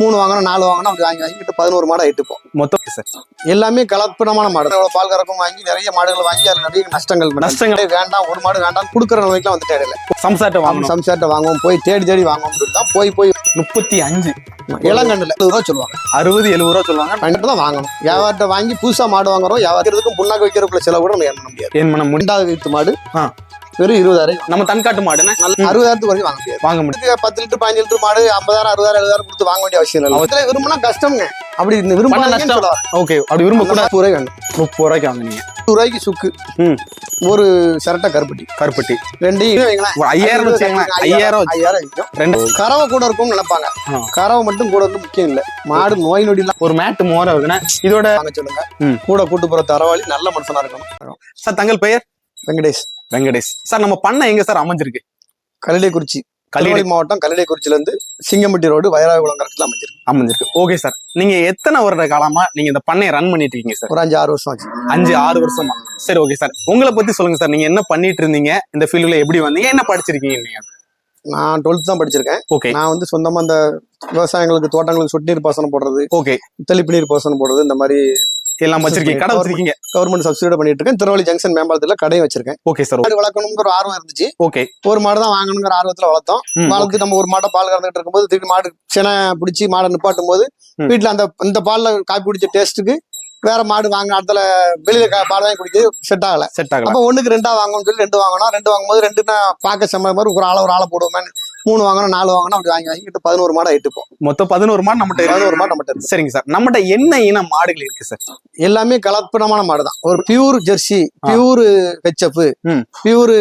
மூணு வாங்கணும் நாலு வாங்கணும் அப்படி வாங்கி வாங்கிட்டு பதினோரு மாடை இட்டுப்போம் மொத்தம் சார் எல்லாமே கலப்படமான மாடு. பால் கறக்கும் வாங்கி நிறைய மாடுகள் வாங்கி அதுல நிறைய நஷ்டங்கள் நஷ்டங்கள். வேண்டாம் ஒரு மாடு வேண்டாம் கொடுக்குற நிலைமைக்குலாம் வந்துட்டு இடையில சம்சாட்டை வாங்கணும். சம்சார்ட்ட வாங்குவோம் போய் தேடி தேடி வாங்குவோம் தான் போய் போய் முப்பத்தி அஞ்சு. இளங்கண்ணுல இருபது ரூபா சொல்லுவாங்க. அறுபது எழுபது ரூபா சொல்லுவாங்க. கண்டிப்பா தான் வாங்கணும். வியாபாரத்தை வாங்கி புதுசா மாடு வாங்குறோம் வியாபாரத்துக்கும் புண்ணாக்கு வைக்கிறதுக்குள்ள செலவு கூட நம்ம ஏன் பண்ண முடியாது. ஏன் பண்ண ரெண்டாவது வீட்டு மாடு. வெறும் இருபதாயிரம் நம்ம தன்காட்டு நல்ல அறுபதாயிரத்துக்கு வரைக்கும் வாங்க முடியாது. வாங்க முடியும் இதுக்கு பத்து லிட்டர் பதினஞ்சு லிட்டர் மாடு ஐம்பதாயிரம் அறுபதாயிரம் எழுபதாயிரம் கொடுத்து வாங்க வேண்டிய அவசியம் இல்லை இதுல விரும்பினா கஷ்டம்ங்க. அப்படி விரும்ப நஷ்டம். ஓகே. அப்படி விரும்ப கூட முப்பது ரூபாய் வேணும் முப்பது ரூபாய்க்கு வாங்குனீங்க. நூறு ரூபாய்க்கு சுக்கு. ம். ஒரு சிரட்டை கருப்பட்டி. கருப்பட்டி. ரெண்டையும் ஐயாயிரம் ஐயாயிரம் ஐயாயிரம் ரெண்டு. கறவை கூட இருக்கும்னு நினைப்பாங்க. கறவை மட்டும் கூட இருந்து முக்கியம் இல்லை. மாடு நோய் நொடி எல்லாம் ஒரு மேட்டு மோர இருக்குன்னா இதோட வாங்க சொல்லுங்க. கூட கூட்டு போற தரவாளி நல்ல மனுஷனா இருக்கணும். சார் தங்கள் பெயர்? வெங்கடேஷ். வெங்கடேஷ். சார் நம்ம பண்ண எங்க சார் அமைஞ்சிருக்கு? கல்லிடைக்குறிச்சி கல்லிடை கல்லிடை மாவட்டம் கல்லிடைக்குறிச்சில இருந்து சிங்கம்பட்டி ரோடு வைராகுளம் கரெக்ட்ல அமைஞ்சிருக்கு. அமைஞ்சிருக்கு. Okay sir. நீங்க எத்தனை வருட காலமா நீங்க இந்த பண்ணையை ரன் பண்ணிட்டு இருக்கீங்க சார்? ஒரு அஞ்சு ஆறு வருஷம் ஆச்சு. அஞ்சு ஆறு வருஷமா? சரி ஓகே சார். உங்களை பத்தி சொல்லுங்க சார். நீங்க என்ன பண்ணிட்டு இருந்தீங்க? இந்த ஃபீல்டுல எப்படி வந்தீங்க? என்ன படிச்சிருக்கீங்க நீங்க? நான் டுவெல்த் தான் படிச்சிருக்கேன். ஓகே. நான் வந்து சொந்தமா அந்த விவசாயங்களுக்கு தோட்டங்களுக்கு சொட்டு நீர் பாசனம் போடுறது ஓகே. தெளிப்பு நீர் பாசனம் போடுறது இந்த மாதிரி எல்லாம் வச்சிருக்கீங்க. கடை வச்சிருக்கீங்க. கவர்மெண்ட் சப்சிடி பண்ணிட்டு இருக்கேன். திருவள்ளி ஜங்ஷன் மேம்பாலத்துல கடையும் வச்சிருக்கேன். ஓகே சார் மாடு வளர்க்கணுங்கிற ஒரு ஆர்வம் இருந்துச்சு. ஓகே ஒரு மாடு தான் வாங்கணுங்கிற ஆர்வத்துல வளர்த்தோம். வளர்த்து நம்ம ஒரு மாட்டை பால் கறந்துட்டு இருக்கும்போது திடீர்னு மாடு செனை பிடிச்சி மாடை நிப்பாட்டும் போது. வீட்டுல அந்த இந்த பால்ல காப்பி குடிச்ச டேஸ்ட்டுக்கு வேற மாடு வாங்க இடத்துல வெளியில பால் வாங்கி குடிக்கிறது செட் ஆகல. செட் ஆகலாம் அப்ப ஒண்ணுக்கு ரெண்டா வாங்கணும்னு சொல்லி ரெண்டு வாங்கணும் ரெண்டு வாங்கும்போது ரெண்டுனா பார்க்க செம்ம மாதிரி ஒரு ஆளை ஒரு ஆளை போடுவோமே மூணு வாங்கணும் நாலு வாங்கணும் அப்படி வாங்கி வாங்கிட்டு பதினோரு மாடை இட்டுப்போம் மொத்தம் பதினோரு மாடு நம்மகிட்ட. பதினோரு மாடு நம்மகிட்ட இருக்கு. சரிங்க சார். நம்மகிட்ட என்ன இன மாடுகள் இருக்கு சார்? எல்லாமே கலப்படமான மாடு தான் ஒரு pure jersey pure HF. Pure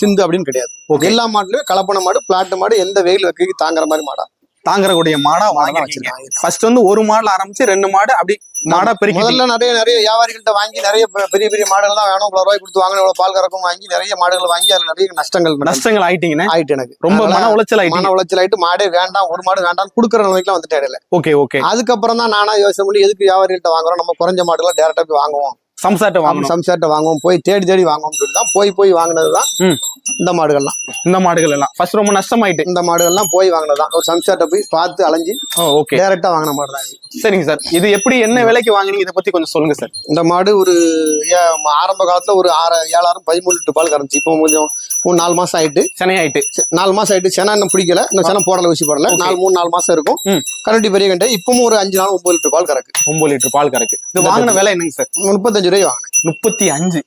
Sindhu அப்படின்னு கிடையாது. எல்லா மாட்டுலயும் கலப்பன மாடு பிளாட் மாடு எந்த வெயில் வைக்க தாங்குற மாதிரி மாடா. தாங்கறக்கூடிய மாடா வச்சிருக்காங்க. ஃபர்ஸ்ட் வந்து ஒரு மாடுல ஆரம்பிச்சு ரெண்டு மாடு அப்படி மாடா பெருக்கி முதல்ல நிறைய நிறைய வியாபாரிகள்ட்ட வாங்கி நிறைய பெரிய பெரிய மாடுகள் தான் வேணும் இவ்வளவு ரூபாய் கொடுத்து வாங்கணும் இவ்வளவு பால் கறக்கும் வாங்கி நிறைய மாடுகள் வாங்கி அதுல நிறைய நஷ்டங்கள் நஷ்டங்கள் ஆயிட்டீங்கன்னா ஆயிட்டு எனக்கு. ரொம்ப மன உளைச்சல் ஆயிட்டீங்க. மன உளைச்சல் ஆயிட்டு மாடே வேண்டாம் ஒரு மாடு வேண்டாம் கொடுக்குற நிலைமைக்குலாம் வந்துட்டு இடையில. Okay okay. அதுக்கப்புறம் தான் நானா யோசனை பண்ணி எதுக்கு வியாபாரிகள்ட்ட வாங்குறோம்? நம்ம குறைஞ்ச மாடுகளை டேரக்டா போய் வாங்குவோம். சம்சாட்டை வாங்கணும். சம்சார்ட்ட வாங்குவோம். போய் தேடி தேடி வாங்குவோம் சொல்லி தான் போய் போய் வாங்கினது தான். இந்த மாடுகள்லாம். இந்த மாடுகள் எல்லாம். ஃபர்ஸ்ட் ரொம்ப நஷ்டமாயிட்டு. இந்த மாடுகள்லாம் போய் வாங்கினது தான் ஒரு சம்சார்ட்ட போய் பார்த்து அலைஞ்சு ஓகே டேரக்டா வாங்கின மாடு தான். சரிங்க சார். இது எப்படி என்ன விலைக்கு வாங்குனீங்க? இதை பத்தி கொஞ்சம் சொல்லுங்க சார். இந்த மாடு ஒரு ஆரம்ப காலத்துல ஒரு ஆறு ஏழாயிரம் பதிமூணு லிட்டர் பால் கறந்துச்சு. இப்போ கொஞ்சம் மூணு நாலு மாசம் ஆயிட்டு. சென்னை ஆயிட்டு. நாலு மாசம் ஆயிட்டு. செனா இன்னும் பிடிக்கல. இன்னும் சென போடல ஊசி போடல. நாலு மூணு நாலு மாசம் இருக்கும். கரண்டி பெரிய கண்டை. இப்பவும் ஒரு அஞ்சு நாள் ஒன்பது லிட்டர் பால் கறக்கு. ஒன்பது லிட்டர் பால் கறக்கு. இது வாங்கின விலை என்னங்க சார்? முப்பத்தஞ்சு ரூபாய் வாங்கினேன் முப்பத்தி அஞ்சு.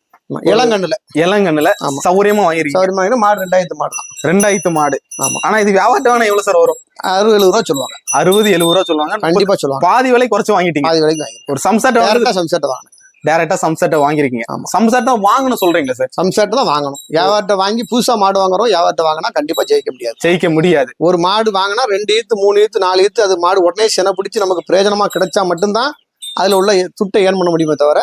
இளங்கண்ணுல. இளங்கண்ணுல. சௌரியமா வாங்கிருக்கீங்க. சௌரியமா வாங்கினா மாடு ரெண்டாயிரத்து மாடு தான். ரெண்டாயிரத்து மாடு. ஆமா. ஆனா இது வியாபாரத்தை வேணா எவ்வளவு சார் வரும்? அறுபது எழுபது ரூபா சொல்லுவாங்க. அறுபது எழுபது ரூபா சொல்லுவாங்க. கண்டிப்பா சொல்லுவாங்க. பாதி விலை குறைச்சு வாங்கிட்டீங்க. பாதி விலைக்கு வாங்கி ஒரு சம்சாட்டை வந்து டேரக்டா சம்சார்ட்ட வாங்கினேன் டேரக்டா சம்சாட்டை வாங்கிருக்கீங்க. ஆமா. சம்சாட்டை வாங்கணும் சொல்றீங்களா சார்? சம்சார்ட்ட தான் வாங்கணும். வியாபாரத்தை வாங்கி புதுசா மாடு வாங்குறோம். வியாபாரத்தை வாங்கினா கண்டிப்பா ஜெயிக்க முடியாது. ஜெயிக்க முடியாது. ஒரு மாடு வாங்கினா ரெண்டு ஈத்து மூணு ஈத்து நாலு ஈத்து அது மாடு உடனே செனை பிடிச்சி நமக்கு பிரயோஜனமா கிடைச்சா மட்டும்தான் அதுல உள்ள துட்டை ஏர்ன் பண்ண முடியுமே தவிர.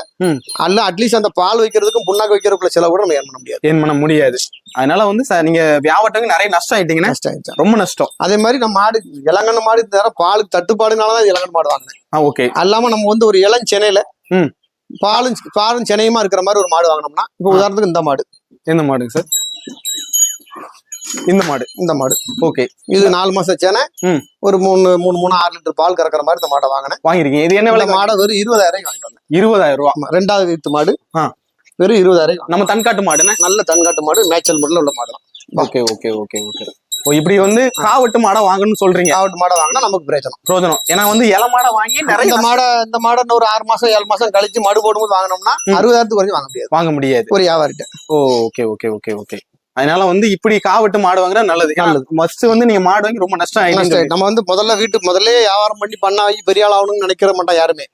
அல்ல அட்லீஸ்ட் அந்த பால் வைக்கிறதுக்கும் புண்ணாக்கு வைக்கிறதுக்குள்ள செலவு கூட நம்ம ஏர்ன் பண்ண முடியாது ஏன் பண்ண முடியாது அதனால வந்து சார் நீங்க வியாபாரத்துக்கு நிறைய நஷ்டம் ஆயிட்டீங்கன்னா நஷ்டம் ஆயிடுச்சு. ரொம்ப நஷ்டம் அதே மாதிரி நம்ம மாடு இளங்கண்ண மாடு நேரம் பாலுக்கு தட்டுப்பாடுனாலதான் இளங்கண்ண மாடு வாங்கினேன் ஓகே அல்லாம நம்ம வந்து ஒரு இளம் சென்னையில. பாலும் பாலும் சென்னையுமா இருக்கிற மாதிரி ஒரு மாடு வாங்கினோம்னா இப்போ. உதாரணத்துக்கு இந்த மாடு எந்த மாடுங்க சார் இந்த மாடு இந்த மாடு. ஓகே இது நாலு மாசம் சென்னை ம். ஒரு மூணு மூணு மூணு ஆறு லிட்டர் பால் கறக்கிற மாதிரி இந்த மாடை வாங்கினேன். வாங்கிருக்கீங்க இது என்ன விலை? மாடை வெறும் இருபதாயிரம் வாங்கிட்டு வந்தேன். இருபதாயிரம் ரூபா. ரெண்டாவது வீட்டு மாடு. வெறும் இருபதாயிரம் நம்ம தன்காட்டு மாடுன்னு நல்ல தன்காட்டு மாடு மேய்ச்சல் முறையில் உள்ள மாடு ஓகே ஓகே ஓகே ஓகே ஓ இப்படி வந்து காவட்டு மாடை வாங்கணும்னு சொல்றீங்க. காவட்டு மாடை வாங்கினா நமக்கு பிரயோஜனம். பிரோஜனம் ஏன்னா வந்து இலை மாடை வாங்கி நிறைய இந்த மாடை இந்த மாடை ஒரு ஆறு மாசம் ஏழு மாசம் கழிச்சு மாடு போடும்போது வாங்கினோம்னா. அறுபதாயிரத்துக்கு வரைக்கும் வாங்க முடியாது. வாங்க முடியாது. ஒரு வியாபாரிட்ட. ஓ ஓகே ஓகே ஓகே ஓகே அதனால வந்து இப்படி காவட்டு மாடு வாங்குறது நல்லது. ஃபர்ஸ்ட் வந்து நீங்க மாடு வாங்கி ரொம்ப நஷ்டம் ஆயிடுச்சு. நம்ம வந்து முதல்ல வீட்டுக்கு முதல்ல வியாபாரம் பண்ணி பண்ணாகி பெரிய ஆள் ஆகணும்னு நினைக்கிற மாட்டோம் யாருமே.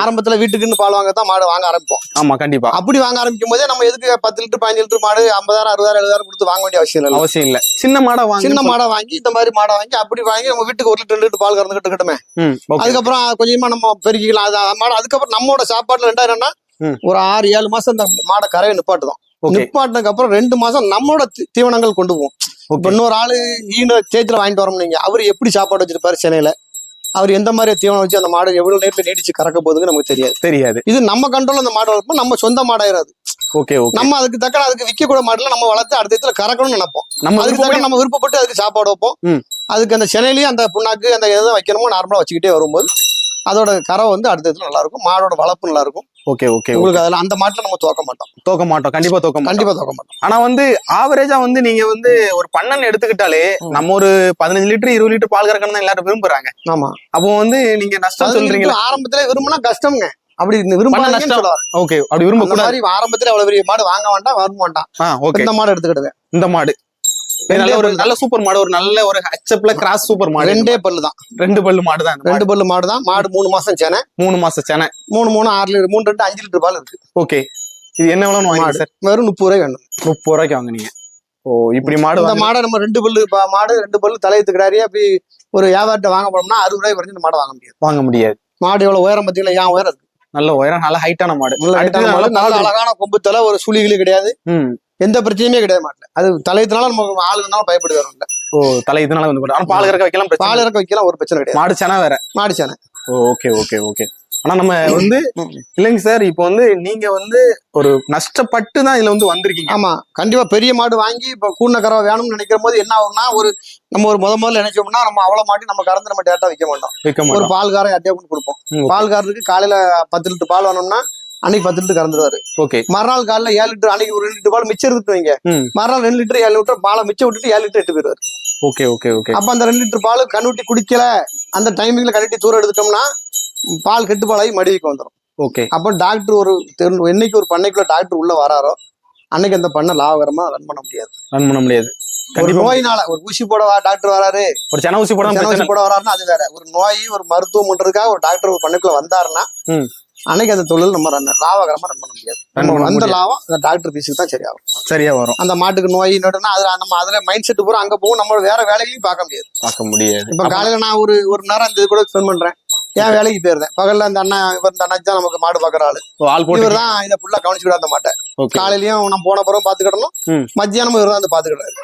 ஆரம்பத்துல வீட்டுக்குன்னு பால் வாங்க தான் மாடு வாங்க ஆரம்பிப்போம். ஆமா கண்டிப்பா. அப்படி வாங்க ஆரம்பிக்கும் போதே நம்ம எதுக்கு பத்து லிட்டர் பதினஞ்சு லிட்டர் மாடு ஐம்பதாயிரம் அறுபதாயிரம் எழுபதாயிரம் கொடுத்து வாங்க வேண்டிய அவசியம் இல்லை அவசியம் இல்ல. சின்ன மாடை வாங்கி சின்ன மாடை வாங்கி இந்த மாதிரி மாடை வாங்கி அப்படி வாங்கி நம்ம வீட்டுக்கு ஒரு லிட்டர் ரெண்டு லிட்டர் பால் கறந்துக்கிட்டு இருக்கட்டுமே ம் ஓகே அதுக்கப்புறம் கொஞ்சமா நம்ம பெருக்கிக்கலாம். அது மாடு அதுக்கப்புறம் நம்மளோட சாப்பாட்டுல ரெண்டாயிரம்னா ம். ஒரு ஆறு ஏழு மாசம் இந்த மாடை கரையை நிப்பாட்டுதான் நிப்பாட்டினதுக்கு அப்புறம் ரெண்டு மாசம் நம்மளோட தீவனங்கள் கொண்டு போவோம். இப்ப இன்னொரு ஆளு ஈன சேத்துல வாங்கிட்டு வரோம் நீங்க அவர் எப்படி சாப்பாடு வச்சிருப்பாரு சென்னையில? அவர் எந்த மாதிரி தீவனம் வச்சு அந்த மாடு எவ்வளவு நேரத்துல நீடிச்சு கறக்க போகுதுன்னு நமக்கு தெரியாது. தெரியாது. இது நம்ம கண்ட்ரோல் அந்த மாடு வளர்ப்போம். நம்ம சொந்த மாடாயிராது. Okay okay. நம்ம அதுக்கு தக்க அதுக்கு விற்க கூட மாடல நம்ம வளர்த்து அடுத்த இடத்துல கறக்கணும்னு நினைப்போம். நம்ம அதுக்கு தக்க நம்ம விருப்பப்பட்டு அதுக்கு சாப்பாடு வைப்போம். அதுக்கு அந்த சென்னையிலயும் அந்த புண்ணாக்கு அந்த எதை வைக்கணுமோ நார்மலா வச்சுக்கிட்டே வரும்போது அதோட கரை வந்து அடுத்தது நல்லா இருக்கும் மாடோட வளர்ப்பு நல்லா இருக்கும் ஓகே ஓகே உங்களுக்கு அதுல அந்த மாட்டுல நம்ம தோக்க மாட்டோம். தோக்க மாட்டோம். கண்டிப்பா தோக்க கண்டிப்பா தோக்க மாட்டோம். ஆனா வந்து ஆவரேஜா வந்து நீங்க வந்து ஒரு பண்ணன்னு எடுத்துக்கிட்டாலே. நம்ம ஒரு பதினஞ்சு லிட்டர் இருபது லிட்டர் பால் கறக்கணும் தான் எல்லாரும் விரும்புறாங்க. ஆமா. அப்போ வந்து நீங்க நஷ்டம் சொல்றீங்களா? ஆரம்பத்துல விரும்பினா கஷ்டம்ங்க. அப்படி விரும்ப நஷ்டம். சொல்ல வரேன். ஓகே அப்படி விரும்ப கூடாது ஆரம்பத்துல அவ்வளவு பெரிய மாடு வாங்க வேண்டாம் வர வேண்டாம் இந்த மாடு எடுத்துக்கிடுங்க. இந்த மாடு. நல்ல ஒரு நல்ல சூப்பர் மாடு ஒரு நல்ல ஒரு ஹச்சப்ல கிராஸ் சூப்பர் மாடு ரெண்டே பல்லு தான். ரெண்டு பல்லு மாடு தான். ரெண்டு பல்லு மாடு தான். மாடு மூணு மாசம் சேனை. மூணு மாசம் சென. மூணு மூணு ஆறு லிட்டர் மூணு ரெண்டு அஞ்சு லிட்டர் பால் இருக்கு. ஓகே. இது என்ன வாங்க மாடு. சார்? வெறும் முப்பது ரூபாய் வேணும் முப்பது ரூபாய்க்கு வாங்குனீங்க. ஓ இப்படி மாடு இந்த மாடை நம்ம ரெண்டு பல்லு மாடு ரெண்டு பல்லு தலையத்துக்கிறாரு அப்படி ஒரு வியாபாரத்தை வாங்க போனோம்னா அறுபது ரூபாய் வரைக்கும் மாடை வாங்க முடியாது. வாங்க முடியாது. மாடு எவ்வளவு உயரம் பார்த்தீங்களா? ஏன் உயரம் இருக்கு? நல்ல உயரம் நல்ல ஹைட்டான மாடு. நல்ல மாடு, அழகான கொம்பு தலை ஒரு சுழிகளு கிடையாது. எந்த பிரச்சனையுமே கிடையாது மாட்டுல. அது தலையத்தினால நம்ம ஆளு இருந்தாலும் பயப்படு வரும் இல்ல ஓ தலை இதனால வந்து போட்டு. ஆனா பால் கறக்க வைக்கலாம் பால் இறக்க வைக்கலாம் ஒரு பிரச்சனை கிடையாது. மாடு சென வேற. மாடு சேனை. ஓ ஓகே ஓகே ஓகே ஆனா நம்ம வந்து. இல்லைங்க சார் இப்போ வந்து நீங்க வந்து ஒரு நஷ்டப்பட்டு தான் இதுல வந்து வந்திருக்கீங்க. ஆமா. கண்டிப்பா பெரிய மாடு வாங்கி இப்ப கூண்ண கறவை வேணும்னு நினைக்கிற போது என்ன ஆகும்னா ஒரு நம்ம ஒரு முத முதல்ல நினைச்சோம்னா நம்ம அவ்வளவு மாட்டி நம்ம கறந்து நம்ம டேட்டா வைக்க மாட்டோம். விற்க ஒரு பால்காரன் அட்டையா கொண்டு கொடுப்போம். பால்காரருக்கு காலையில பத்து லிட்டர் பால் வேணும்னா அன்னைக்கு பத்து லிட்டர் கறந்துருவாரு ஓகே. மறுநாள் காலைல ஏழு லிட்டர் அன்னைக்கு ஒரு ரெண்டு பால் மிச்சம் இருக்கு வைங்க. மறுநாள் ரெண்டு லிட்டர் ஏழு லிட்டர் பாலை மிச்சம் விட்டுட்டு ஏழு லிட்டர் எட்டு போயிருவாரு ஓகே ஓகே ஓகே. அப்ப அந்த ரெண்டு லிட்டர் பால் கண்ணுட்டி குடிக்கல அந்த டைமிங்ல கண்ணுட்டி தூரம் எடுத்துட்டோம்னா பால் கெட்டு பாலாகி மடிவுக்கு வந்துடும் ஓகே. அப்போ டாக்டர் ஒரு என்னைக்கு ஒரு பண்ணைக்குள்ள டாக்டர் உள்ள வராரோ அன்னைக்கு அந்த பண்ணை லாபகரமா ரன் பண்ண முடியாது. ரன் பண்ண முடியாது. ஒரு நோயினால ஒரு ஊசி போட டாக்டர் வராரு? ஒரு சென ஊசி போட ஊசி போட வராருன்னா அது வேற. ஒரு நோய் ஒரு மருத்துவம் பண்றதுக்காக ஒரு டாக்டர் ஒரு பண்ணைக்குள்ள வந்தாருன்னா. அன்னைக்கு அந்த தொழில் நம்ம ரன் லாபகரமா ரன் பண்ண முடியாது. நம்ம முடியாது. லாபம் அந்த டாக்டர் ஃபீஸுக்கு தான் சரியாகும். சரியா வரும். அந்த மாட்டுக்கு நோய் நடுனா அதுல நம்ம அதுல மைண்ட் செட் பூரா அங்க போகும் நம்ம வேற வேலைகளையும் பார்க்க முடியாது. பார்க்க முடியாது. இப்ப காலையில நான் ஒரு ஒரு நேரம் இந்த இது கூட ஸ்பெண்ட் பண்றேன். ஏன் வேலைக்கு போயிருந்தேன். பகல்ல அந்த அண்ணா இவர் இந்த அண்ணாச்சி தான் நமக்கு மாடு பாக்குற ஆளு. இவர் தான் இதை ஃபுல்லா கவனிச்சுக்கிட அந்த மாட்டை ஓகே காலையிலயும் நான் போன பிறகு பாத்துக்கிடணும். மத்தியானமும் இவர் வந்து பாத்துக்கிடாரு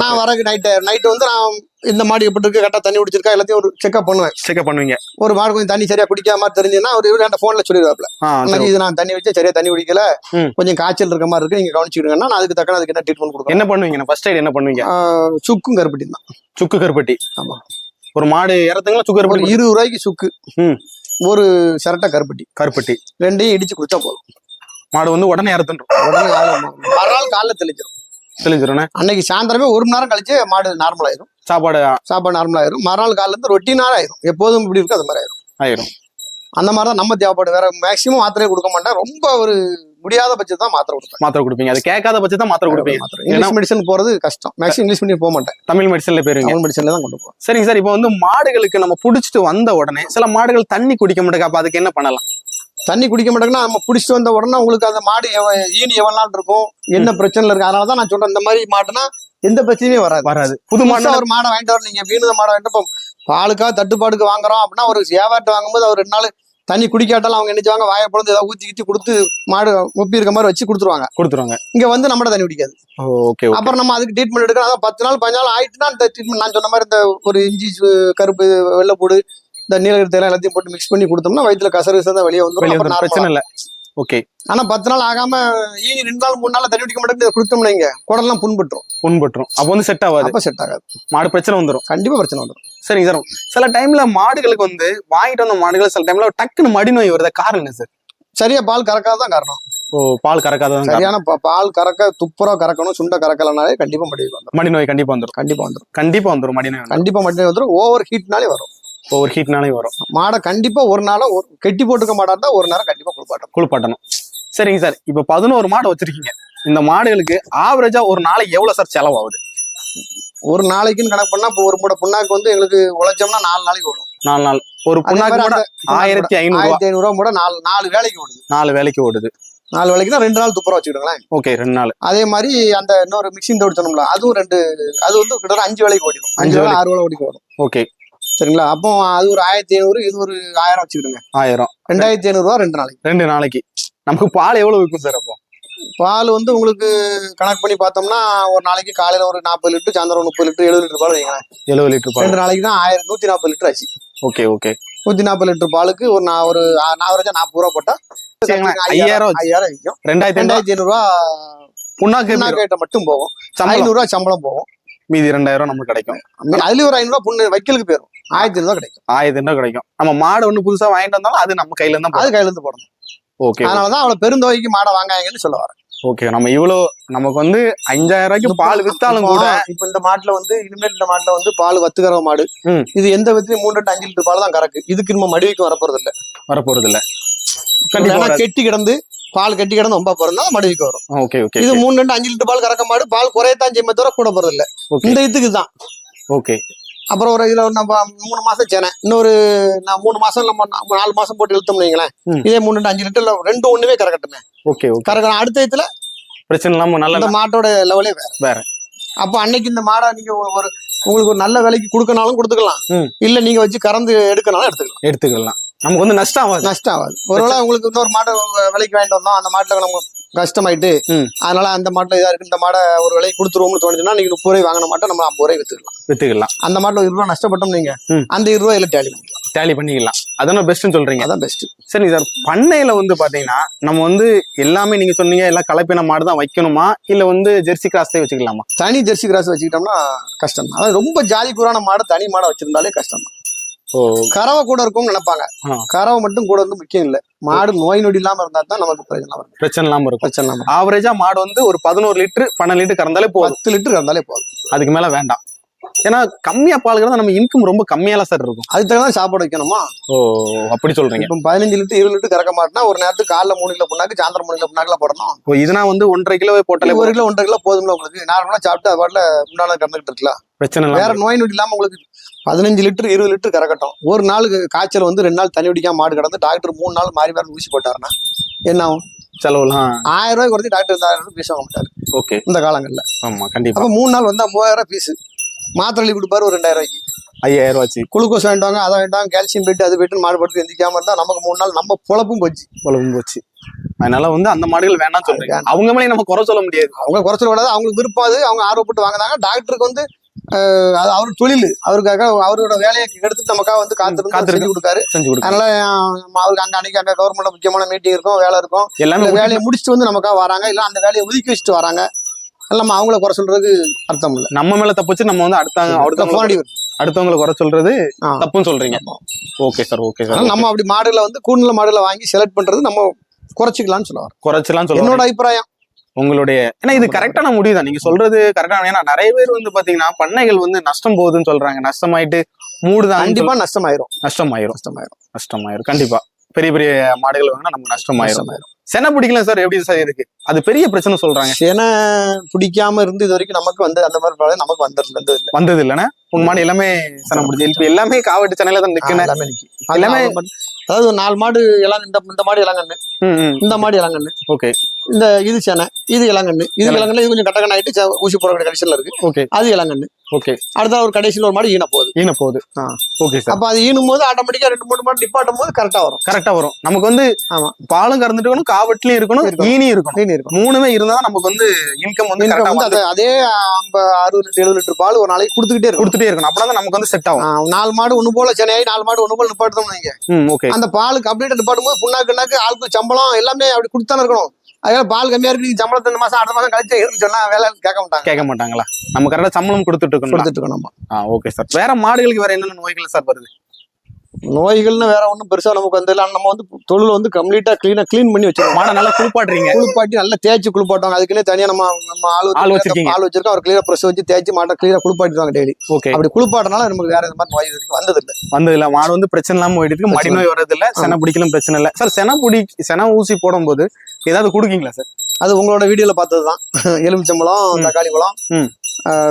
நான் வரக்கு நைட்டு நைட்டு வந்து நான் இந்த மாடு எப்படி இருக்கு கரெக்டா தண்ணி குடிச்சிருக்கா எல்லாத்தையும் ஒரு செக்அப் பண்ணுவேன். செக்அப் பண்ணுவீங்க. ஒரு மாடு கொஞ்சம் தண்ணி சரியா குடிக்காம மாதிரி தெரிஞ்சுன்னா அவர் இவர் என்கிட்ட போன்ல சொல்லிடுவாப்ல இது நான் தண்ணி வச்சு சரியா தண்ணி குடிக்கல. கொஞ்சம் காய்ச்சல் இருக்க மாதிரி இருக்கு நீங்க கவனிச்சுக்கிடுங்கன்னா நான் அதுக்கு தக்கன அதுக்கு என்ன ட்ரீட்மெண்ட் கொடுக்குறேன் என்ன பண்ணுவீங்க? ஃபர்ஸ்ட் எய்ட் என்ன பண்ணுவீங்க? சுக்கும் கருப்பட்டி தான். சுக்கு கருப்பட்டி. ஆமா. ஒரு மாடு இறத்துங்களா சுக்கு ஒரு கருப்பட்டி இருபது ரூபாய்க்கு சுக்கு. ஒரு சிரட்டை கருப்பட்டி. கருப்பட்டி. ரெண்டையும் இடிச்சு குடிச்சா போதும். மாடு வந்து உடனே இறத்துன்றோம் உடனே மறுநாள் காலைல தெளிஞ்சிடும் தெளிஞ்சிரும் அன்னைக்கு சாயந்தரமே ஒரு மணி நேரம் கழிச்சு மாடு நார்மல் ஆயிரும். சாப்பாடு சாப்பாடு நார்மல் ஆயிரும். மறுநாள் காலைல இருந்து ரொட்டீனாக ஆயிரும். எப்போதும் இப்படி இருக்கு அது மாதிரி ஆயிரும். ஆயிரும். அந்த மாதிரி தான் நம்ம தேவைப்படும். வேற மேக்ஸிமம் மாத்திரையே கொடுக்க மாட்டேன். ரொம்ப ஒரு முடியாத பட்சம் தான் மாத்திரை கொடுப்பேன். மாத்திரை கொடுப்பீங்க. அது கேட்காத பட்சம் தான் மாத்திரை கொடுப்பீங்க. இங்கிலீஷ் மெடிசன் போறது கஷ்டம். மேக்ஸிமம் இங்கிலீஷ் மெடிசன் போக மாட்டேன். தமிழ் மெடிசன்ல போயிருவீங்க. தமிழ் மெடிசன்ல தான் கொண்டு போவேன். சரிங்க சார் இப்போ வந்து மாடுகளுக்கு நம்ம புடிச்சிட்டு வந்த உடனே சில மாடுகள் தண்ணி குடிக்க மாட்டேங்க. அப்ப அதுக்கு என்ன பண்ணலாம்? தண்ணி குடிக்க மாட்டேங்கன்னா நம்ம பிடிச்சிட்டு வந்த உடனே உங்களுக்கு அந்த மாடு ஈனி எவ்வளவு நாள் இருக்கும்? என்ன பிரச்சனை இருக்கு? அதனால தான் நான் சொல்றேன் இந்த மாதிரி மாடுனா எந்த பிரச்சனையும் வராது. வராது. புது மாடு ஒரு மாடை வாங்கிட்டு வர நீங்க வீணுத மாடை வாங்கிட்டு பாலுக்கா தட்டுப்பாடுக்கு வாங்குறோம் அப்படின்னா ஒரு வியாபாரத்தை வாங்கும்போது அவர் ரெண்டு நாள் தண்ணி குடிக்காட்டாலும் அவங்க நினைச்சுவாங்க வாயை பிறந்து ஏதாவது ஊத்தி கித்தி கொடுத்து மாடு ஒப்பி இருக்க மாதிரி வச்சு கொடுத்துருவாங்க. கொடுத்துருவாங்க. இங்க வந்து நம்மட தண்ணி குடிக்காது. ஓகே அப்புறம் நம்ம அதுக்கு ட்ரீட்மெண்ட் எடுக்கணும் அதான் பத்து நாள் பதினாலு ஆயிட்டுனா அந்த ட்ரீட்மெண்ட் நான் சொன்ன மாதிரி இந்த ஒரு இஞ்சி கருப்பு வெள்ளைப்பூடு இந்த நீலகிரி தேயிலை எல்லாத்தையும் போட்டு மிக்ஸ் பண்ணி கொடுத்தோம்னா வயிற்றுல கசரு தான் வெளியே வந்துடும் பிரச்சனை இல்ல. ஓகே ஆனா பத்து நாள் ஆகாம ஈனி ரெண்டு நாள் மூணு நாள் தண்ணி குடிக்க மாட்டேங்குது. கொடுத்தோம்னா இங்க குடல்லாம் புண்பட்டுரும். புண்பட்டுரும். அப்போ வந்து செட் ஆகாது. அப்ப செட் ஆகாது. மாடு பிரச்சனை வந்துரும். கண்டிப்பா பிரச்சனை வந்துடும் சரிங்க சார் சில டைம்ல மாடுகளுக்கு வந்து வாங்கிட்டு வந்த மாடுகள் சில டைம்ல டக்குன்னு மடி நோய் வருது காரணம் என்ன சார்? சரியா பால் கறக்காத தான் காரணம். ஓ பால் கறக்காததான் காரணம். சரியான பால் கறக்க துப்புரா கறக்கணும் சுண்ட கறக்கலனாலே கண்டிப்பா மடிவுக்கு வந்துடும் மடி நோய் கண்டிப்பா வந்துரும். கண்டிப்பா வந்துடும் கண்டிப்பா வந்துரும் மடி நோய். கண்டிப்பா மடி வந்துடும் ஓவர் ஹீட்னாலே வரும். ஒரு ஹீட்னாலே வரும். மாடை கண்டிப்பா ஒரு நாளும் ஒரு கெட்டி போட்டுக்க மாட்டாட்டா ஒரு நேரம் கண்டிப்பா குளிப்பாட்டும் குளிப்பாட்டணும். சரிங்க சார் இப்போ பதினோரு மாடு வச்சிருக்கீங்க. இந்த மாடுகளுக்கு ஆவரேஜா ஒரு நாளைக்கு எவ்வளவு சார் செலவாகுது? ஒரு நாளைக்குன்னு கணக்கு பண்ணா இப்போ ஒரு மூடை புண்ணாக்கு வந்து எங்களுக்கு உழைச்சோம்னா நாலு நாளைக்கு ஓடும். நாலு நாள். ஒரு புண்ணாக்கு கூட ஆயிரத்தி ஐநூறு ஆயிரத்தி ஐநூறு ரூபா மூட நாலு நாலு வேலைக்கு ஓடுது. நாலு வேலைக்கு ஓடுது. நாலு வேலைக்குன்னா ரெண்டு நாள் துப்புரா வச்சுக்கிடுங்களேன். ஓகே ரெண்டு நாள். அதே மாதிரி அந்த இன்னொரு மிக்சிங் தோடு சொன்னோம்ல அதுவும் ரெண்டு அது வந்து கிட்டத்தட்ட அஞ்சு வேலைக்கு ஓடிடும். அஞ்சு வேலை ஆறு வேலை ஓடிக்கும் ஓடும். ஓகே. சரிங்களா? அப்போ அது ஒரு ஆயிரத்தி ஐநூறு இது ஒரு ஆயிரம் வச்சுக்கிடுங்க. ஆயிரம். ரெண்டாயிரத்தி ஐநூறு ரூபா ரெண்டு நாளைக்கு. ரெண்டு நாளைக்கு. நமக்கு பால் எவ்வளவு விற்கும் சார் அப்போ? பால் வந்து உங்களுக்கு கணக்கு பண்ணி பார்த்தோம்னா ஒரு நாளைக்கு காலையில ஒரு நாற்பது லிட்டர் சாயந்தரம் முப்பது லிட்டர் எழுபது லிட்டர் பால் வைங்களேன். எழுபது லிட்டர் பால். ரெண்டு நாளைக்கு தான் ஆயிரம் நூத்தி நாற்பது லிட்டர் ஆச்சு. Okay okay. நூத்தி நாற்பது லிட்டர் பாலுக்கு ஒரு நான் ஒரு நாவரேஜா நாற்பது ரூபா போட்டா ஐயாயிரம். ஐயாயிரம் விற்கும் ரெண்டாயிரத்தி ரெண்டாயிரத்தி ஐநூறு ரூபா புண்ணாக்கு புண்ணாக்கு மட்டும் போகும். சம்பளம். ஐநூறு ரூபா சம்பளம் போகும். மீதி ரெண்டாயிரம் நமக்கு கிடைக்கும். அதுலயும் ஒரு ஐநூறு ரூபாய் புண்ணு வைக்கலுக்கு போயிடும் ஆயிரத்தி ஐநூறு கிடைக்கும். ஆயிரத்தி ரூபாய் கிடைக்கும். நம்ம மாடு ஒண்ணு புதுசா வாங்கிட்டு வந்தாலும் அது நம்ம கையில இருந்தா அது கையில இருந்து போடணும். ஓகே அதனாலதான் அவளை பெருந்தொகைக்கு மாடை வாங்காங்கன்னு சொல்ல வரேன். ஓகே நம்ம இவ்வளவு நமக்கு வந்து அஞ்சாயிரம் ரூபாய்க்கு பால் வித்தாலும் கூட இப்ப இந்த மாட்டுல வந்து இனிமேல் இந்த மாட்டுல வந்து பால் வத்துக்கிற மாடு. இது எந்த விதத்துலயும் மூன்று to அஞ்சு லிட்டர் பால் தான் கறக்கு. இதுக்கு நம்ம மடிவைக்கு வரப்போறது இல்ல வரப்போறது இல்ல. கெட்டி கிடந்து பால் கெட்டி கிடந்து ரொம்ப பிறந்தா மடிவைக்கு வரும். ஓகே ஓகே இது மூணு ரெண்டு அஞ்சு லிட்டர் பால் கறக்க மாடு பால் குறையத்தான் செய்யுமே தவிர கூட போறது இல்ல இந்த இதுக்கு தான் ஓகே அப்புறம் ஒரு இதுல நம்ம மூணு மாசம் சேனை. இன்னொரு நான் மூணு மாசம் நம்ம நாலு மாசம் போட்டு இழுத்தோம்னு வைங்களேன். இதே மூணு ரெண்டு அஞ்சு லிட்டர்ல ரெண்டு ஒண்ணுமே கறக்கட்டுமே. ஓகே கறக்கணும் அடுத்த இதுல பிரச்சனை இல்லாம நல்ல இந்த மாட்டோட லெவலே வேற. வேற. அப்போ அன்னைக்கு இந்த மாடை நீங்க ஒரு உங்களுக்கு ஒரு நல்ல விலைக்கு கொடுக்கனாலும் கொடுத்துக்கலாம். இல்ல நீங்க வச்சு கறந்து எடுக்கனாலும் எடுத்துக்கலாம். எடுத்துக்கலாம். நமக்கு வந்து நஷ்டம் ஆகாது. நஷ்டம் ஆகாது. ஒருவேளை உங்களுக்கு இன்னொரு மாடை விலைக்கு வாங்கிட்டு வந்தோம். அந்த மாட்டுல நம்ம கஷ்டமாயிட்டு. அதனால அந்த மாட்டுல இதா இருக்கு இந்த மாடை ஒரு விலைக்கு கொடுத்துருவோம்னு தோணுச்சுன்னா நீங்க முப்பது ரூபாய் வாங்கின மாட்டை நம்ம ஐம்பது ரூபாய் வித்துக்கலாம். வித்துக்கலாம். அந்த மாட்டுல ஒரு ரூபாய் நஷ்டப்பட்டோம் நீங்க. அந்த இருபது ரூபாயில டேலி பண்ணிக்கலாம். டேலி பண்ணிக்கலாம். அதான பெஸ்ட்னு சொல்றீங்க? அதான் பெஸ்ட் சரி சார் பண்ணையில வந்து பாத்தீங்கன்னா நம்ம வந்து எல்லாமே நீங்க சொன்னீங்க எல்லாம் கலப்பின மாடு தான் வைக்கணுமா? இல்ல வந்து ஜெர்சி கிராஸே வச்சுக்கலாமா? தனி ஜெர்சி கிராஸ் வச்சுக்கிட்டோம்னா கஷ்டம் தான் அதாவது ரொம்ப ஜாதி கூறான மாடு தனி மாடை வச்சிருந்தாலே கஷ்டம் தான் கறவை கூட இருக்கும்னு நினைப்பாங்க. கறவை மட்டும் கூட வந்து முக்கியம் இல்ல. மாடு நோய் நொடி இல்லாம இருந்தா தான் நமக்கு பிரச்சனை வரும். பிரச்சனை இல்லாம இருக்கும். பிரச்சனை இல்லாம ஆவரேஜா மாடு வந்து ஒரு பதினோரு லிட்டர் பன்னெண்டு லிட்டர் கறந்தாலே போதும். பத்து லிட்டர் இருந்தாலே போதும். அதுக்கு மேல வேண்டாம். ஏன்னா கம்மியா பால் நம்ம இன்கம் ரொம்ப கம்மியால சார் இருக்கும். அதுக்கு தான் சாப்பாடு வைக்கணுமா? ஓ அப்படி சொல்றீங்க. இப்போ பதினஞ்சு லிட்டர் இருபது லிட்டர் கறக்க மாட்டேன்னா ஒரு நேரத்துக்கு காலைல மூணு கிலோ புண்ணாக்கு சாயந்தரம் மூணு கிலோ புண்ணாக்குல போடணும். ஓ இதுனா வந்து ஒன்றரை கிலோ போட்டாலே ஒரு கிலோ ஒன்றரை கிலோ போதும்ல உங்களுக்கு? நார்மலா சாப்பிட்டு அது பாட்டில் முன்னால கறந்துட்டு இருக்கலாம். பிரச்சனை வேற நோய் நொடி இல்லாம உங்களுக்கு பதினஞ்சு லிட்டர் இருபது லிட்டர் கறக்கட்டும். ஒரு நாளுக்கு காய்ச்சல் வந்து ரெண்டு நாள் தண்ணி குடிக்காம மாடு கிடந்து டாக்டர் மூணு நாள் மாறி மாறி ஊசி போட்டாருன்னா என்ன ஆகும்? செலவுலாம் ஆயிரம் ரூபாய் குறைச்சி டாக்டர் இருந்தாயிரம் ரூபாய் ஃபீஸ் வாங்க மாட்டாரு. ஓகே. இந்த காலங்கள்ல. ஆமா கண்டிப்பா. மூணு நாள் வந்தா மூவாயிரம் ரூபாய் ஃபீஸ் மாத்திரை எழுதி கொடுப்பாரு ஒரு ரெண்டாயிரம் ரூபாய்க்கு ஐயாயிரம் ரூபாச்சு குளுக்கோஸ் வேண்டாங்க அதை வேண்டாம் கால்சியம் போயிட்டு அது போயிட்டு மாடு படுத்து எந்திக்காம இருந்தா நமக்கு மூணு நாள் நம்ம பொழப்பும் போச்சு. உழவும் போச்சு. அதனால வந்து அந்த மாடுகள் வேணாம்னு சொல்றீங்க. அவங்க மேலே நம்ம குறை சொல்ல முடியாது. அவங்க குறைச்சல் விடாது அவங்களுக்கு விருப்பம் அது அவங்க ஆர்வப்பட்டு வாங்குறாங்க டாக்டருக்கு வந்து அது அவர் தொழில் அவருக்காக அவரோட வேலையை எடுத்து நமக்காக வந்து காத்திருந்து. செஞ்சு கொடுக்காரு. செஞ்சு கொடுக்க அதனால அவருக்கு அங்க அன்னைக்கு அங்க கவர்மெண்ட்ல முக்கியமான மீட்டிங் இருக்கும் வேலை இருக்கும். எல்லாமே வேலையை முடிச்சுட்டு வந்து நமக்காக வராங்க இல்ல அந்த வேலையை ஒதுக்கி வச்சுட்டு வராங்க. நம்ம அவங்கள குறை சொல்றதுக்கு அர்த்தம் இல்ல. நம்ம மேல தப்பு வச்சு நம்ம வந்து அடுத்த அடுத்தவங்க அடுத்தவங்களை குறை சொல்றது. தப்புன்னு சொல்றீங்க. ஓகே சார் ஓகே சார் நம்ம அப்படி மாடுகளை வந்து கூடுதல மாடுகளை வாங்கி செலக்ட் பண்றது நம்ம குறைச்சிக்கலாம்னு சொல்லுவாங்க குறைச்சலாம் சொல்லுவாங்க என்னோட அபிப்பிராயம்? உங்களுடைய ஏன்னா இது கரெக்டான முடிவு தான் நீங்க சொல்றது கரெக்டான ஏன்னா நிறைய பேர் வந்து பாத்தீங்கன்னா பண்ணைகள் வந்து நஷ்டம் போகுதுன்னு சொல்றாங்க. நஷ்டமாயிட்டு மூடுதான் கண்டிப்பா நஷ்டமாயிரும். நஷ்டமாயிரும். நஷ்டமாயிரும். நஷ்டமாயிரும். கண்டிப்பா. பெரிய பெரிய மாடுகள் வாங்கினா நஷ்டமாயிரும். நஷ்டமாயிரும். சென பிடிக்கல சார் எப்படி சார் இருக்கு? அது பெரிய பிரச்சனை சொல்றாங்க. சேனை பிடிக்காம இருந்து இது வரைக்கும் நமக்கு வந்து அந்த மாதிரி நமக்கு இல்ல. வந்தது இல்லைன்னா மாடு எல்லாமே சென பிடிச்சி இப்ப எல்லாமே காவட்டு சென்னையில தான் நிக்கணும் எல்லாமே நிக்கி. எல்லாமே- எல்லாமே அதாவது ஒரு நாலு மாடு இளம் இந்த மாடு இளங்கண்ணு. இந்த மாடு இளங்கண்ணு. ஓகே. இந்த இது சேனை இது இளங்கண்ணு. இது இளங்கண்ணு. இது கொஞ்சம் கட்டக்கண்ண ஆயிட்டு ஊசி போட வேண்டிய கடைசியில இருக்கு. ஓகே. அது இளங்கண்ணு. ஓகே. அடுத்த ஒரு கடைசியில ஒரு மாடு ஈன போகுது ஈன போகுது. Okay sir. அப்ப அது ஈனும் போது ஆட்டோமேட்டிக்கா ரெண்டு மூணு மாடு நிப்பாட்டும் போது கரெக்டா வரும். கரெக்டா வரும். நமக்கு வந்து ஆமா. பாலும் கறந்துட்டு இருக்கணும் காவட்டிலையும் இருக்கணும். ஈனியும் இருக்கணும். ஈனி இருக்கும் மூணுமே இருந்தா தான் நமக்கு வந்து இன்கம் வந்து கரெக்டா வந்து அது- அறுபது லிட்டர் எழுபது லிட்டர் பால் ஒரு நாளைக்கு கொடுத்துக்கிட்டே இருக்கும் கொடுத்துட்டே இருக்கணும். அப்பதான் தான் நமக்கு வந்து செட் ஆகும். நாலு மாடு ஒண்ணு போல சென்னையாய் நாலு மாடு ஒண்ணு போல நிப்பாட்டோம் நீங்க ம் ஓகே. அந்த பால் கம்ப்ளீட்டா நிப்பாட்டும் போது புண்ணாக்குனாக்கு ஆளுக்கு சம்பளம் எல்லாமே அப்படி கொடுத்தானே இருக்கணும். அதனால பால் கம்மியா இருக்கு நீங்க சம்பளத்தை இந்த மாசம் அடுத்த மாசம் கழிச்சு சொன்னா வேலை கேட்க மாட்டாங்க. கேட்க மாட்டாங்களா? நம்ம கரெக்டா சம்பளம் கொடுத்துட்டு இருக்கணும் கொடுத்துட்டு இருக்கணும் நம்ம. ஆ ஓகே சார் வேற மாடுகளுக்கு வேற என்னென்ன நோய்கள் சார் வருது? நோய்கள்னு வேற ஒண்ணும் பெருசா நமக்கு வந்து இல்லை. நம்ம வந்து தொழில் வந்து கம்ப்ளீட்டா கிளீனா க்ளீன் பண்ணி வச்சிருக்கோம். மாடை நல்லா குளிப்பாடுறீங்க குளிப்பாட்டி நல்லா தேய்ச்சி குளிப்பாட்டுவாங்க. அதுக்குன்னே தனியா நம்ம நம்ம ஆள் ஆள் வச்சிருக்கோம். ஆள் வச்சிருக்கோம். அவர் கிளீனா ப்ரெஸ் வச்சு தேய்ச்சி மாட்டை கிளீனா குளிப்பாட்டிடுவாங்க டெய்லி ஓகே அப்படி குளிப்பாட்டினால நமக்கு வேற இந்த மாதிரி நோய் வரைக்கும் வந்தது இல்லை. வந்தது இல்ல. மாடு வந்து பிரச்சனை இல்லாம போயிட்டு இருக்கு. மடி நோய் வர்றது இல்ல சென பிடிக்கலும் பிரச்சனை இல்ல. சார் சென பிடி சென ஊசி போடும்போது ஏதாவது குடுக்கீங்களா சார்? அது உங்களோட வீடியோல பார்த்ததுதான். எலுமிச்சம்பழம் ம். தக்காளி பழம்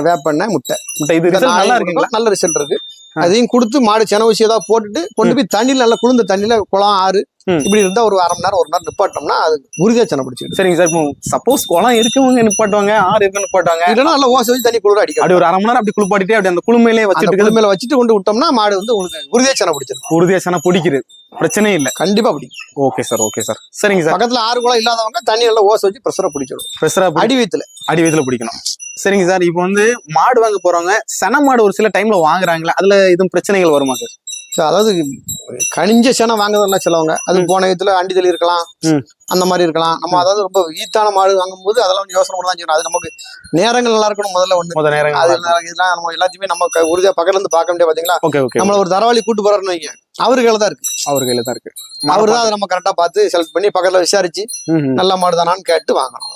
வேப்பெண்ணெய் முட்டை. முட்டை. இது நல்லா இருக்குங்களா? நல்ல ரிசல்ட் இருக்கு. அதையும் கொடுத்து மாடு சென ஊசி ஏதாவது போட்டுட்டு கொண்டு போய் தண்ணியில நல்லா குளிர்ந்த தண்ணியில குளம் ஆறு. இப்படி இருந்தா ஒரு அரை மணி நேரம் ஒரு நேரம் நிப்பாட்டோம்னா அது உறுதியா சென பிடிச்சிடும் சரிங்க சார். இப்போ சப்போஸ் குளம் இருக்கவங்க நிப்பாட்டுவாங்க ஆறு இருக்கு நிப்பாட்டுவாங்க இல்லைன்னா நல்லா ஓசை வச்சு தண்ணி குளிர அடிக்கும். அப்படி ஒரு அரை மணி நேரம் அப்படி குளிப்பாட்டிட்டு அப்படி அந்த குளுமையிலே வச்சுட்டு மேல வச்சுட்டு கொண்டு விட்டோம்னா மாடு வந்து உங்களுக்கு உறுதியா சென பிடிச்சிடும் உறுதியா சென பிடிக்கிறது பிரச்சனையே இல்ல. கண்டிப்பா பிடிக்கும். Okay sir okay sir. சரிங்க சார். பக்கத்துல ஆறு குளம் இல்லாதவங்க தண்ணி நல்லா ஓசை வச்சு ப்ரெஷரா பிடிச்சிடும் ப்ரெஷரா அடி வயித்துல அடி வயதுல பிடிக்கணும். சரிங்க சார். இப்போ வந்து மாடு வாங்க போறவங்க சென மாடு ஒரு சில டைம்ல வாங்குறாங்களா அதுல எதுவும் பிரச்சனைகள் வருமா சார்? So, அதாவது கனிஞ்ச சேனை வாங்குறதுனா சிலவங்க. அது. போன விதத்துல அண்டி தள்ளி இருக்கலாம். அந்த மாதிரி இருக்கலாம். நம்ம அதாவது ரொம்ப ஈத்தான மாடு வாங்கும்போது அதெல்லாம் கொஞ்சம் யோசனை பண்ண தான் செய்யணும். அது நமக்கு நேரங்கள் நல்லா இருக்கணும். முதல்ல ஒண்ணு. முத நேரம் அது இதெல்லாம் நம்ம எல்லாத்தையுமே நம்ம க- உறுதியா பக்கத்துல இருந்து பார்க்க முடியாது பாத்தீங்களா? நம்மள ஒரு தரவாளி கூட்டு போறாருன்னு வைங்க. அவரு கையில தான் இருக்கு. அவர் கையில தான் இருக்கு. அவர் தான் அதை நம்ம கரெக்டா பார்த்து செலக்ட் பண்ணி பக்கத்துல விசாரிச்சு நல்ல மாடு தானான்னு கேட்டு வாங்கணும்.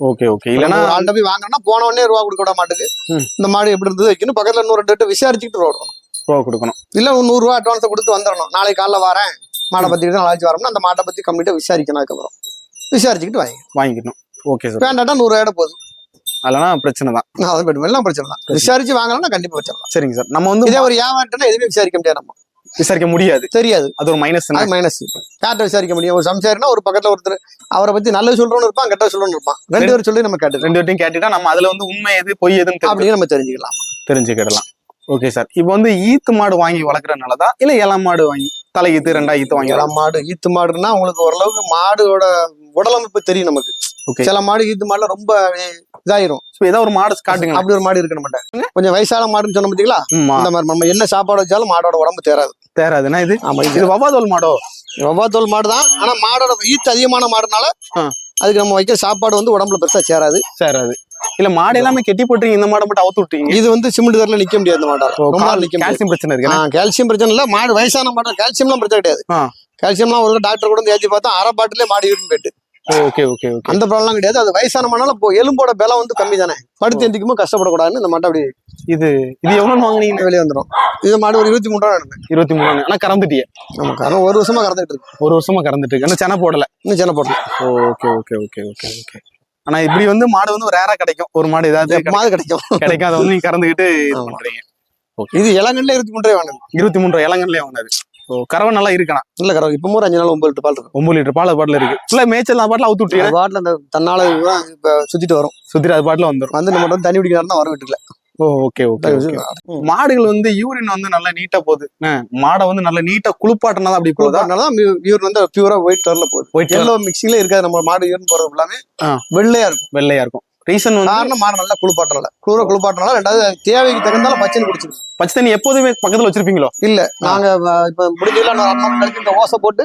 Okay okay. இல்லைன்னா ஆள்கிட்ட போய் வாங்கினா போன உடனே ரூபா கொடுக்க விட மாட்டுக்கு ம். இந்த மாடு எப்படி இருந்தது வைக்கணும். பக்கத்துல இன்னொரு ரெண்டு பேர்ட்ட விசாரிச்சுட்டு ரூபா ரூபா கொடுக்கணும். இல்ல ஒரு நூறு ரூபா அட்வான்ஸ் கொடுத்து வந்துடணும். நாளைக்கு காலைல வரேன். மாடை பத்தி நாளைக்கு வரோம்னா அந்த மாட்டை பத்தி கம்ப்ளீட்டா விசாரிக்கணும் அதுக்கப்புறம். விசாரிச்சுக்கிட்டு வாங்கி. வாங்கிக்கணும். ஓகே சார் வேண்டாட்டா நூறு ரூபாய் போதும். அதெல்லாம் பிரச்சனை தான். அதை போய்ட்டு எல்லாம் பிரச்சனை தான். விசாரிச்சு வாங்கலாம்னா கண்டிப்பா வச்சிடலாம். சரிங்க சார் நம்ம வந்து இதே ஒரு வியாபாரம்னா எதுவுமே விசாரிக்க முடியாது நம்ம. விசாரிக்க முடியாது. தெரியாது. அது ஒரு மைனஸ் அது மைனஸ் யார்கிட்ட விசாரிக்க முடியும்? ஒரு சம்சாரினா ஒரு பக்கத்துல ஒருத்தர் அவரை பத்தி நல்லது சொல்றவனு இருப்பான் கெட்ட சொல்றவனு இருப்பான். ரெண்டு பேரும் சொல்லி நம்ம கேட்டு ரெண்டு பேர்ட்டையும் கேட்டுட்டா நம்ம அதுல வந்து உண்மை எது பொய் எதுன்னு அப்படின்னு நம்ம தெரிஞ்சுக்கலாம். தெரிஞ்சுக்கிடலாம். ஓகே சார் இப்போ வந்து ஈத்து மாடு வாங்கி வளர்க்குறதுனாலதான் இல்ல இளம் மாடு வாங்கி தலை ஈத்து ரெண்டா ஈத்து வாங்கி இளம் மாடு ஈத்து மாடுன்னா உங்களுக்கு ஓரளவுக்கு மாடோட உடலமைப்பு தெரியும் நமக்கு. ஓகே சில மாடு ஈத்து மாடுல ரொம்ப இதாயிரும். ஏதாவது ஒரு மாடு காட்டுங்க அப்படி ஒரு மாடு இருக்க மாட்டேன். கொஞ்சம் வயசான மாடுன்னு சொன்ன பாத்தீங்களா? இந்த மாதிரி நம்ம என்ன சாப்பாடு வச்சாலும் மாடோட உடம்பு தேராது தேராதுன்னா இது? ஆமா இது. வவ்வாதோல் மாடோ? வவ்வாத்தோல் மாடு தான் ஆனா மாடோட ஈத்து அதிகமான மாடுனால. அதுக்கு நம்ம வைக்கிற சாப்பாடு வந்து உடம்புல பெருசா சேராது. சேராது. இல்ல மாடு எல்லாமே கெட்டி போட்டுறீங்க இந்த மாடை மட்டும் அவுத்து விட்டீங்க இது வந்து சிமெண்ட் தரல நிக்க முடியாது இந்த மாடால. ரொம்ப நாள் நிக்க கால்சியம் பிரச்சனை இருக்கு கால்சியம் பிரச்சனை இல்ல. மாடு வயசான மாடு கால்சியம்லாம் பிரச்சனை கிடையாது. கால்சியம்லாம் ஒரு டாக்டர் கூட ஏற்றி பார்த்தா அரை பாட்டிலே மாடு யூரின் போயிட்டு ஓகே ஓகே ஓகே அந்த ப்ராப்ளம் கிடையாது. அது வயசான மாடுனால இப்போ எலும்போட பலம் வந்து கம்மி தானே. படுத்து எந்திக்கும்போது கஷ்டப்படக்கூடாதுன்னு இந்த மாட்டை அப்படி இது இது எவ்வளவு வாங்குனீங்க? வெளியே வந்துடும் இது மாடு ஒரு இருபத்தி மூணு நடந்தேன் இருபத்தி மூணு. ஆனா கறந்துட்டியே? நமக்கு ஆனால் ஒரு வருஷமா கறந்துட்டு இருக்கு. ஒரு வருஷமா கறந்துட்டு இருக்கு. ஆனா சென போடல? இன்னும் சின்ன போடல. Okay okay okay okay okay ஆனா இப்படி வந்து மாடு வந்து ரேரா கிடைக்கும். ஒரு மாடு ஏதாவது மாடு கிடைக்கும். கிடைக்கும் அதை வந்து நீங்க கறந்துக்கிட்டு இது. பண்றீங்க. இது இளங்கல்ல இருபத்தி மூணு ரூபாய் வாங்குது இருபத்தி மூன்று இளங்கன்லயே வாங்கினது. ஓ கறவை நல்லா இருக்கணும். இல்ல கறவை இப்போ ஒரு அஞ்சு நாள் ஒன்பது லிட்டர் பால் இருக்கும். ஒன்பது லிட்டர் பால் பாட்டில் இருக்கு. ஃபுல்லா மேய்ச்சல் அது பாட்டில் அவுத்து அது பாட்டில் அந்த தன்னால சுத்திட்டு வரும். சுத்திட்டு அது பாட்டில் வந்துடும் வந்து நம்ம தண்ணி குடிக்கிறாருன்னா வர ஓ ஓகே ஓகே மாடுகள் வந்து யூரின் வந்து நல்லா நீட்டா போகுது. மாடை வந்து நல்லா நீட்டா குளிப்பாட்டினா அப்படி போகுதா? தான் யூர் வந்து பியூரா ஒயிட் கலர்ல போகுது. ஒயிட் எல்லோ மிக்சிங்ல இருக்காது. நம்ம மாடு யூரின் போறது எல்லாமே. வெள்ளையா இருக்கும். வெள்ளையா இருக்கும். ரீசன் வந்து காரணம் மாடு நல்லா குளிப்பாட்டுறல குளிர குளிப்பாட்டுறனால ரெண்டாவது தேவைக்கு தகுந்தாலும் பச்சனை குடிச்சிருக்கு பச்சை தண்ணி எப்போதுமே பக்கத்துல வச்சிருப்பீங்களோ? இல்ல. நாங்க இப்ப முடிஞ்சதுல அரை கழிச்சு இந்த ஓசை போட்டு.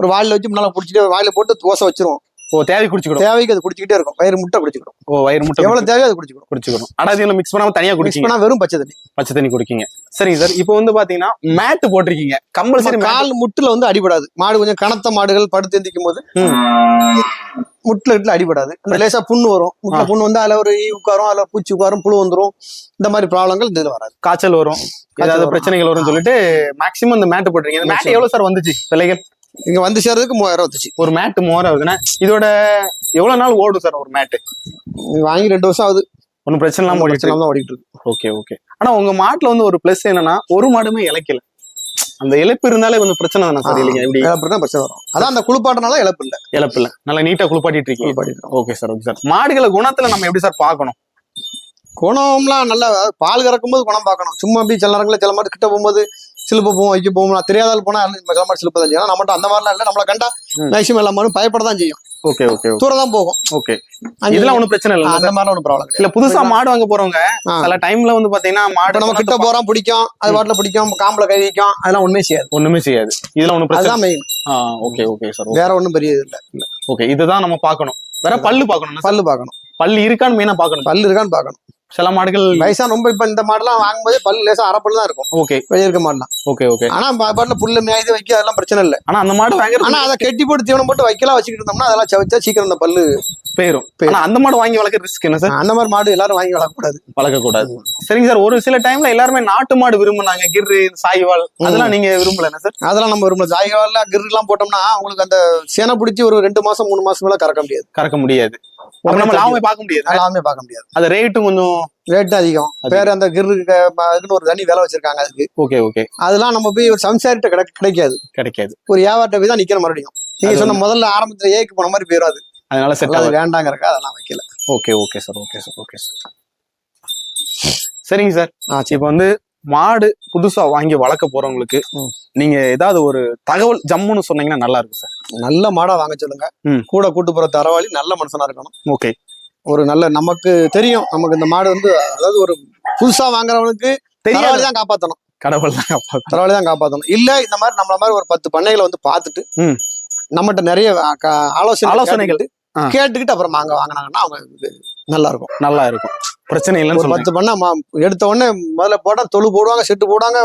ஒரு வாயில வச்சு முன்னால குடிச்சிட்டு வாயில போட்டு ஓசை வச்சிருவோம். ஓ தேவை குடிச்சுக்கிடும் தேவைக்கு அது குடிச்சிக்கிட்டே இருக்கும். வயிறு முட்டை குடிச்சிக்கிடும் ஓ வயிறு முட்டை எவ்வளவு தேவையோ அது குடிச்சிக்கிடும் குடிச்சுக்கணும். அடாதியில மிக்ஸ் பண்ணாம தனியா பண்ணா வெறும் பச்சை தண்ணி. பச்சை தண்ணி குடிக்கீங்க. சரிங்க சார் இப்போ வந்து பாத்தீங்கன்னா மேட் போட்டிருக்கீங்க. கம்பல்சரி கால் முட்டுல வந்து அடிபடாது. மாடு கொஞ்சம் கனத்த மாடுகள் படுத்து எந்திக்கும் போது. முட்டுல கிட்ட அடிபடாது. அந்த லேசா புண்ணு வரும். முட்டுல புண்ணு வந்து அதுல ஒரு ஈ உட்காரும் அதுல பூச்சி உட்காரும் புழு வந்துரும். இந்த மாதிரி ப்ராப்ளங்கள் இதுல வராது. காய்ச்சல் வரும். ஏதாவது. பிரச்சனைகள் வரும்னு சொல்லிட்டு மேக்ஸிமம் இந்த மேட் போட்டிருக்கீங்க. இந்த மேட். எவ்வளவு சார் வந்துச்சு? விலைகள்? இங்க வந்து சேர்றதுக்கு மூவாயிரம் வந்துச்சு ஒரு மேட் மூவாயிரம் வருதுன்னா இதோட எவ்வளவு நாள் ஓடும் சார் ஒரு மேட் இது வாங்கி ரெண்டு வருஷம் ஆகுது. ஒன்றும் பிரச்சனை இல்லாம ஓடிட்டு பிரச்சனை தான் ஓடிட்டு இருக்கு. Okay okay. ஆனா உங்க மாட்டுல வந்து ஒரு பிளஸ் என்னன்னா ஒரு மாடுமே இழைக்கல. அந்த இழப்பு இருந்தாலே கொஞ்சம் பிரச்சனை தானே சார்? இல்லைங்க இப்படி இழப்பு தான் பிரச்சனை வரும். அதான் அந்த குளிப்பாட்டினால இழப்பு இல்ல. இழப்பு இல்ல. நல்லா நீட்டா குளிப்பாட்டிட்டு இருக்கீங்க. Okay sir okay sir. மாடுகளை குணத்துல நம்ம எப்படி சார் பார்க்கணும்? குணம்லாம் நல்லா பால் கறக்கும்போது குணம் பார்க்கணும். சும்மா அப்படி சில நேரங்களில் சில மாதிரி கிட்ட போகும்போது சிலுப்ப போவோம் வைக்க போவோம் நான் தெரியாதால் போனா சில மாதிரி சிலுப்ப தான் செய்யும். நம்மகிட்ட அந்த மாதிரிலாம் இல்லை. நம்மளை கண்டா. மேக்சிமம் எல்லா மாடும் பயப்பட தான் செய்யும். ஓகே ஓகே தூரம் தான் போகும். ஓகே. இதெல்லாம் ஒண்ணும் பிரச்சனை இல்ல. அந்த மாதிரிலாம் ஒன்றும் ப்ராப்ளம் இல்ல புதுசா மாடு வாங்க போறவங்க. சில டைம்ல வந்து பாத்தீங்கன்னா மாடு நம்ம கிட்ட போறோம் பிடிக்கும். அது. பாட்டில் பிடிக்கும் காம்புல கை வைக்கும். அதெல்லாம் ஒண்ணுமே செய்யாது. ஒண்ணுமே செய்யாது. இதெல்லாம் ஒண்ணும் பிரச்சனை மெயின் ஓகே ஓகே சார் வேற ஒண்ணும் பெரிய இது இல்ல. ஓகே இதுதான் நம்ம பார்க்கணும். வேற பல்லு பார்க்கணும் பல்லு பார்க்கணும். பல்லு இருக்கான்னு மெயினா பார்க்கணும். பல்லு இருக்கான்னு பார்க்கணும். சில மாடுகள் வயசா ரொம்ப இப்ப இந்த மாடெல்லாம் வாங்கும்போது பல்லு லேசா அரை பல்லு தான் இருக்கும். ஓகே. வெளியே இருக்க மாடலாம். Okay okay. ஆனா பா- பாட்டில் புல்லு மேய்து வைக்க அதெல்லாம் பிரச்சனை இல்லை. ஆனா அந்த மாடு வாங்குறது ஆனா அதை கெட்டி போட்டு தீவனம் போட்டு வைக்கலாம் வச்சுக்கிட்டு இருந்தோம்னா அதெல்லாம் சவைச்சா சீக்கிரம் இந்த பல்லு. ஆனா அந்த மாடு வாங்கி வளர்க்க ரிஸ்க் என்ன சார்? அந்த மாதிரி மாடு எல்லாரும் வாங்கி வளர்க்கக்கூடாது. வளர்க்க கூடாது சரிங்க சார் ஒரு சில டைம்ல எல்லாருமே நாட்டு மாடு விரும்புனாங்க கிர்ரு சாய்வால் அதெல்லாம் நீங்க விரும்பல என்ன சார்? அதெல்லாம் நம்ம விரும்பல. ஜாய்கால கிரிலாம் போட்டோம்னா உங்களுக்கு அந்த சேனை பிடிச்சி ஒரு ரெண்டு மாசம் மூணு மாசம் மேல கறக்க முடியாது. கறக்க முடியாது. நம்ம லாபமே பார்க்க முடியாது. எல்லாமே பார்க்க முடியாது. அது ரேட்டும் கொஞ்சம் ரேட் அதிகம். வேற அந்த கிருக்கு ஒரு தனி விலை வச்சிருக்காங்க அதுக்கு. ஓகே ஓகே அதெல்லாம் நம்ம போய் ஒரு சம்சாரிட்ட கிடை கிடைக்காது. கிடைக்காது. ஒரு வியாபாரத்தை போய் தான் நிக்கிற மறுபடியும். நீங்க சொன்ன முதல்ல ஆரம்பத்துல ஏக்கு போன மாதிரி போயிடும் அது. அதனால செட் அது வேண்டாங்கிறக்கா அதெல்லாம் வைக்கல. Okay okay sir okay sir okay sir சரிங்க சார் ஆ சரி. இப்போ வந்து மாடு புதுசா வாங்கி வளர்க்க போறவங்களுக்கு. நீங்க ஏதாவது ஒரு தகவல் ஜம்முன்னு சொன்னீங்கன்னா நல்லா இருக்கும் சார் நல்ல மாடா வாங்க சொல்லுங்க. கூட கூட்டு போற தரவாளி நல்ல மனுஷனா இருக்கணும் ஓகே ஒரு நல்ல நமக்கு தெரியும் நமக்கு இந்த மாடு வந்து அதாவது ஒரு புதுசா வாங்குறவனுக்கு தெரியாது தான் காப்பாத்தணும் கடவுள் தான் காப்பாத்தணும். தான் காப்பாற்றணும் இல்ல இந்த மாதிரி நம்மள மாதிரி ஒரு பத்து பண்ணைகளை வந்து பார்த்துட்டு ம். நம்மகிட்ட நிறைய ஆலோசனை ஆலோசனைகள். கேட்டுக்கிட்டு- அப்புறம் அங்க வாங்கினாங்கன்னா அவங்க நல்லா இருக்கும் நல்லா இருக்கும் பிரச்சனை இல்லைன்னு பத்து பண்ண எடுத்த உடனே முதல்ல போட்டா தொழு போடுவாங்க செட்டு போடுவாங்க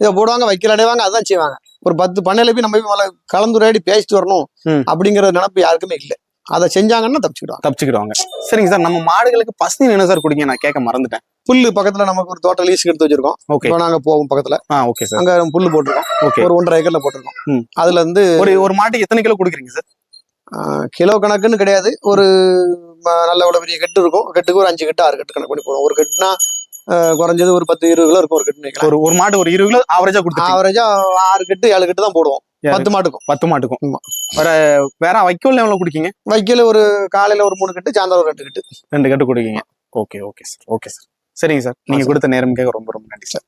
இதை போடுவாங்க வைக்கல் அடைவாங்க அதான் செய்வாங்க. ஒரு பத்து பண்ணையில போய் நம்ம போய் கலந்துரையாடி பேசிட்டு வரணும். அப்படிங்கிற நினைப்பு யாருக்குமே இல்லை. அதை செஞ்சாங்கன்னா தப்பிச்சுக்கிடுவாங்க. தப்பிச்சுக்கிடுவாங்க. சரிங்க சார் நம்ம மாடுகளுக்கு பசுனி என்ன சார் குடிங்க நான் கேட்க மறந்துட்டேன். புல்லு பக்கத்துல நமக்கு ஒரு தோட்டம் லீஸுக்கு எடுத்து வச்சிருக்கோம். ஓகே. நாங்க போவோம் பக்கத்துல. Okay sir. அங்க புல்லு போட்டிருக்கோம். ஓகே. ஒரு ஒன்றரை ஏக்கர்ல போட்டிருக்கோம். அதுல இருந்து ஒரு ஒரு மாட்டுக்கு எத்தனை கிலோ குடுக்குறீங்க சார்? கிலோ கணக்குன்னு கிடையாது. ஒரு நல்ல ஒரு பெரிய கட்டு இருக்கும். கட்டுக்கு ஒரு அஞ்சு கட்டு ஆறு கட்டு கணக்கு பண்ணி போடுவோம் ஒரு கட்டுனா குறைஞ்சது ஒரு பத்து இருபது கிலோ இருக்கும் ஒரு கட்டு ஒரு ஒரு மாடு ஒரு இருபது கிலோ ஆவரேஜா கொடுத்துருக்கீங்க ஆவரேஜா ஆறு கட்டு ஏழு கட்டு தான் போடுவோம். பத்து மாட்டுக்கும். பத்து மாட்டுக்கும். வேற வேற வைக்கோல் எவ்வளவு குடிக்கீங்க? வைக்கல ஒரு காலையில ஒரு மூணு கட்டு சாயந்தரம் ஒரு ரெண்டு கட்டு. ரெண்டு கட்டு குடிக்கீங்க. Okay okay sir. Okay sir. சரிங்க சார். நீங்க சார். கொடுத்த நேரம் கேட்க ரொம்ப ரொம்ப நன்றி சார்.